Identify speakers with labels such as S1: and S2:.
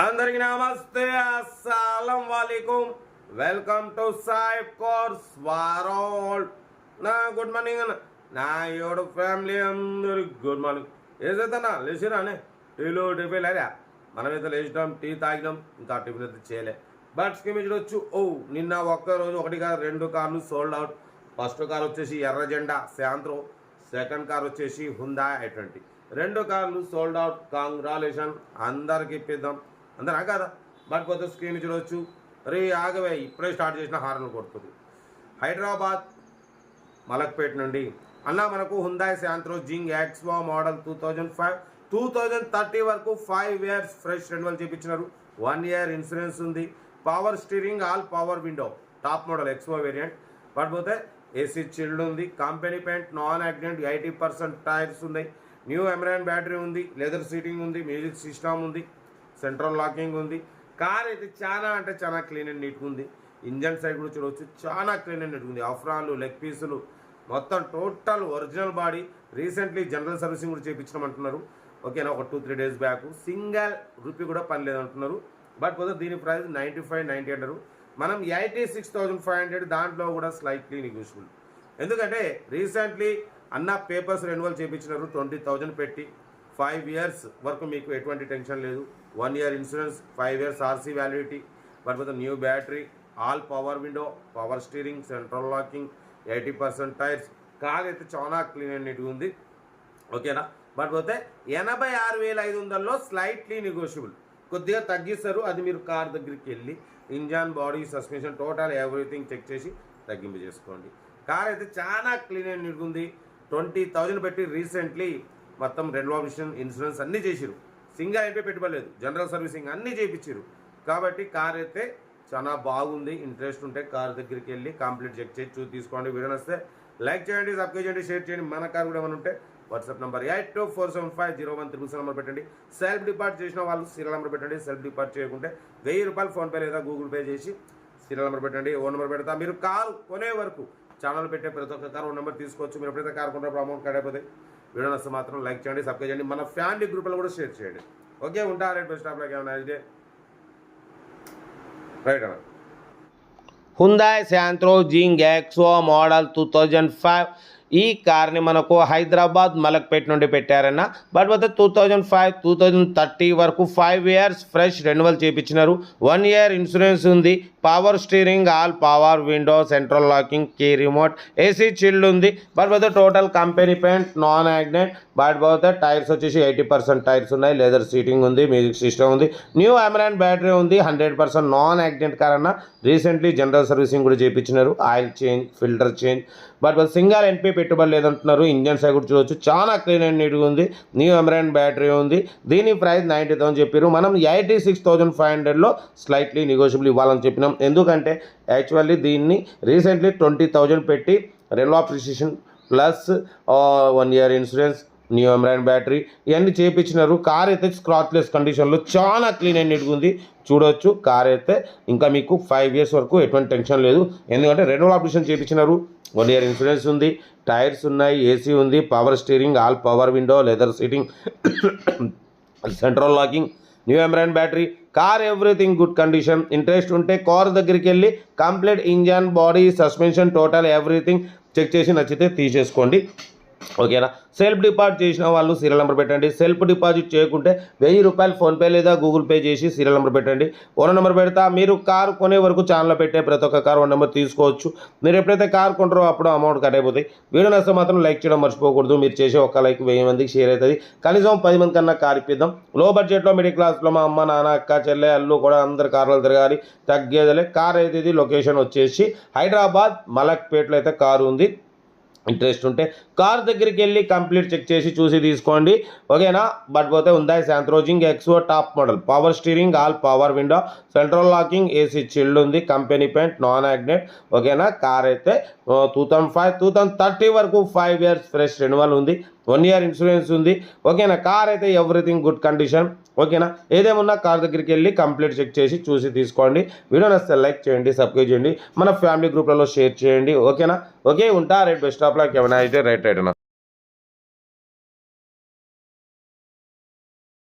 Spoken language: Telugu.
S1: అందరికి నమస్తే అస్సలం వాలేకుమ్ వెల్కమ్ టు సాయిబ్ కోర్స్ వారోల్. నా గుడ్ మార్నింగ్ అన్న. నా యోడు ఫ్యామిలీ అందరికి గుడ్ మార్నింగ్. ఏదైతేనా లేచిరానే టీలో టిఫిన్ లేదా మనమైతే లేచినాం టీ తాగినాం ఇంకా టిఫిన్ అయితే చేయలే. బట్ స్కీమ్ వచ్చు ఓ నిన్న ఒక్క రోజు ఒకటి కాదు రెండు కార్లు సోల్డ్ అవుట్ ఫస్ట్ కార్ వచ్చేసి ఎర్ర జెండా శాంత్రో సెకండ్ కార్ వచ్చేసి హుందా ఐ ట్వంటీ రెండు కార్లు సోల్డ్ అవుట్ కాంగ్రాలేషన్ అందరికి ఇప్పిద్దాం. అందరా కదా? బట్ స్క్రీన్ చూడవచ్చు రే ఆగవే ఇప్పుడే స్టార్ట్ చేసిన హార్న్ కొడుతుంది హైదరాబాద్ మలక్పేట నుండి. అన్న మనకు Hyundai Santro Xing యాక్స్వా model two thousand five two thousand thirty వరకు ఫైవ్ ఇయర్స్ ఫ్రెష్ రెన్యువల్ చేయించినారు వన్ ఇయర్ ఇన్సూరెన్స్ ఉంది. Power steering all power window top model XO variant పడిపోతే ఏసీ చిల్డ్ ఉంది. Company paint non accident eighty percent tyres ఉన్నాయి. న్యూ ఎమరాన్ బ్యాటరీ ఉంది. లెదర్ సీటింగ్ ఉంది. మ్యూజిక్ సిస్టమ్ ఉంది. సెంట్రల్ లాకింగ్ ఉంది. కార్ అయితే చాలా అంటే చాలా క్లీన్ అండ్ నీట్గా ఉంది. ఇంజన్ సైడ్ కూడా చూడవచ్చు చాలా క్లీన్ అండ్ నీట్గా ఉంది. అఫ్రాన్లు లెగ్ పీసులు మొత్తం total original body. Recently general servicing కూడా చేయించమంటున్నారు ఓకేనా ఒక two three days back. Single rupee కూడా పని లేదంటున్నారు. బట్ పోతే దీని ప్రైస్ నైంటీ ఫైవ్ నైంటీ అంటారు. మనం eighty six thousand five hundred దాంట్లో కూడా స్లైట్లీ యూస్ఫుల్ ఎందుకంటే రీసెంట్లీ అన్న పేపర్స్ రెన్యువల్ చేయించినారు ట్వంటీ థౌజండ్ పెట్టి. ఫైవ్ ఇయర్స్ వరకు మీకు ఎటువంటి టెన్షన్ లేదు. One year insurance five years RC validity but with new battery all power window power steering central locking eighty percent tyres. Car అయితే చాలా క్లీన్ అండ్ నీట్గా ఉంది. ఓకేనా? బట్ పోతే ఎనభై ఆరు వేల ఐదు వందల్లో స్లైట్లీ నెగోషియబుల్. కొద్దిగా తగ్గిస్తారు. అది మీరు కార్ దగ్గరికి వెళ్ళి engine body suspension total everything check చేసి తగ్గింపు చేసుకోండి. కార్ అయితే చాలా క్లీన్ అండ్ నీట్గా ఉంది. ట్వంటీ థౌజండ్ పెట్టి రీసెంట్లీ మొత్తం రెన్వాల్యూషన్ ఇన్సూరెన్స్ అన్నీ చేసిరు సింగ్ అయిపోయి పెట్టుకోలేదు జనరల్ సర్వీసింగ్ అన్నీ చేయించారు కాబట్టి కార్ అయితే చాలా బాగుంది. ఇంట్రెస్ట్ ఉంటే కార్ దగ్గరికి వెళ్ళి కంప్లీట్ చెక్ చేసి చూసి తీసుకోండి. వీడియో వస్తే లైక్ చేయండి సబ్స్క్రైబ్ చేయండి షేర్ చేయండి. మన కార్ కూడా ఏమైనా ఉంటే WhatsApp number eight two four seven five zero one triple number పెట్టండి. సెల్ఫ్ డిపార్ట్ చేసిన వాళ్ళు సీరియల్ నెంబర్ పెట్టండి. సెల్ఫ్ డిపార్ట్ చేయకుంటే వెయ్యి రూపాయలు ఫోన్పే లేదా గూగుల్ పే చేసి సీరియల్ నెంబర్ పెట్టండి. ఓ నెంబర్ పెడతా. మీరు కారు కొనే వరకు ఛానల్ పెట్టే ప్రతి ఒక్క కారు ఓ నెంబర్ తీసుకోవచ్చు. మీరు ఎప్పుడైతే కారు కొన్నప్పుడు అమౌంట్ కట్ అయిపోతే వీడియో నస్తే మాత్రం లైక్ చేయండి సబ్స్క్రైబ్ చేయండి. మన ఫ్యామిలీ గ్రూప్లో కూడా షేర్ చేయండి. ఓకే ఉంటా. రైట్ బెస్ట్ ఆఫ్ లైక్ ఏమైనా ఇదే రైట్ అన్న.
S2: Hyundai Santro Xing XO model two thousand five ఈ కార్ని మనకు హైదరాబాద్ మలక్పేట్ నుండి పెట్టారన్న. బట్ వద్ద two thousand five two thousand thirty వరకు ఫైవ్ ఇయర్స్ ఫ్రెష్ రెన్యువల్ చేయించినారు వన్ ఇయర్ ఇన్సూరెన్స్ ఉంది. Power steering all power window central locking key remote AC chilled ఉంది. బట్ వద్ద total company paint non accident but పోతే టైర్స్ వచ్చేసి ఎయిటీ పర్సెంట్ టైర్స్ ఉన్నాయి. లెదర్ సీటింగ్ ఉంది మ్యూజిక్ సిస్టమ్ ఉంది. న్యూ అమరాన్ బ్యాటరీ ఉంది hundred percent non accident car అన్న. రీసెంట్లీ జనరల్ సర్వీసింగ్ కూడా చేయించినారు oil change filter change but single ఎన్పి పెట్టుబడి లేదంటున్నారు. ఇంజన్ సైడ్ కూడా చూడవచ్చు చాలా క్లీన్ అండ్ నీట్గా ఉంది. న్యూ అమరాన్ బ్యాటరీ ఉంది. దీని ప్రైస్ నైంటీ థౌసండ్ చెప్పారు మనం ఎయిటీ సిక్స్ థౌసండ్ ఫైవ్ హండ్రెడ్లో స్లైట్లీ నెగోషియబుల్ ఇవ్వాలని చెప్పినాం. ఎందుకంటే యాక్చువల్లీ దీన్ని రీసెంట్లీ ట్వంటీ థౌజండ్ పెట్టి renewal precision plus one year insurance new Amaron battery ఇవన్నీ చేయించినారు కార్ అయితే స్క్రాచ్లెస్ కండిషన్లో చాలా క్లీన్ అండ్ నీట్గా ఉంది. చూడవచ్చు కార్ అయితే ఇంకా మీకు ఫైవ్ ఇయర్స్ వరకు ఎటువంటి టెన్షన్ లేదు. ఎందుకంటే రెన్యువల్ ఆపరేషన్ చేయించినారు వన్ ఇయర్ ఇన్సూరెన్స్ ఉంది టైర్స్ ఉన్నాయి ఏసీ ఉంది power steering all power window leather seating central locking new Amaron battery car everything good condition interest ఉంటే కార్ దగ్గరికి వెళ్ళి complete engine body suspension total everything check చేసి నచ్చితే తీసేసుకోండి. ఓకేనా? సెల్ఫ్ డిపాజిట్ చేసిన వాళ్ళు సీరియల్ నెంబర్ పెట్టండి. సెల్ఫ్ డిపాజిట్ చేయకుంటే వెయ్యి రూపాయలు ఫోన్పే లేదా గూగుల్ పే చేసి సీరియల్ నెంబర్ పెట్టండి. ఓనర్ నెంబర్ పెడతా. మీరు కారు కొనే వరకు ఛానల్లో పెట్టే ప్రతి ఒక్క కార్ వన్ నెంబర్ తీసుకోవచ్చు. మీరు ఎప్పుడైతే కార్ కొంటారో అప్పుడు అమౌంట్ కట్ అయిపోతాయి. వీడియో నష్టం మాత్రం లైక్ చేయడం మర్చిపోకూడదు. మీరు చేసే ఒక్క లైక్ వెయ్యి మందికి షేర్ అవుతుంది. కనీసం పది మంది కన్నా కార్ ఇప్పిద్దాం. లో బడ్జెట్లో మిడిల్ క్లాస్లో మా అమ్మ నాన్న అక్క చెల్లె అల్లు కూడా అందరు కార్లు తిరగాలి. తగ్గేదలే. కార్ అయితే ఇది లొకేషన్ వచ్చేసి హైదరాబాద్ మలక్పేటలో అయితే కారు ఉంది. ఇంట్రెస్ట్ ఉంటే కార్ దగ్గరికి వెళ్ళి కంప్లీట్ చెక్ చేసి చూసి తీసుకోండి. ఓకేనా? బట్ పోతే ఉందా Santro Xing XO top model. Power steering all power window central locking AC chilled ఉంది కంపెనీ పెయింట్ నాన్ యాగ్నెట్ ఓకేనా? కార్ అయితే two thousand five two thousand thirty వరకు ఫైవ్ ఇయర్స్ ఫ్రెష్ రెన్యువల్ ఉంది. వన్ ఇయర్ ఇన్సూరెన్స్ ఉంది. ఓకేనా? కార్ అయితే ఎవ్రీథింగ్ గుడ్ కండిషన్ ఓకేనా? ఏదేమున్నా కార్ దగ్గరికి వెళ్ళి కంప్లీట్ చెక్ చేసి చూసి తీసుకోండి. వీడియో నచ్చితే లైక్ చేయండి సబ్స్క్రైబ్ చేయండి. మన ఫ్యామిలీ గ్రూప్లలో షేర్ చేయండి. ఓకేనా? ఓకే ఉంటా. రైట్ బెస్ట్ ఆఫ్ లాక్ ఏమైనా అయితే రైట్ రైట్ అన్న.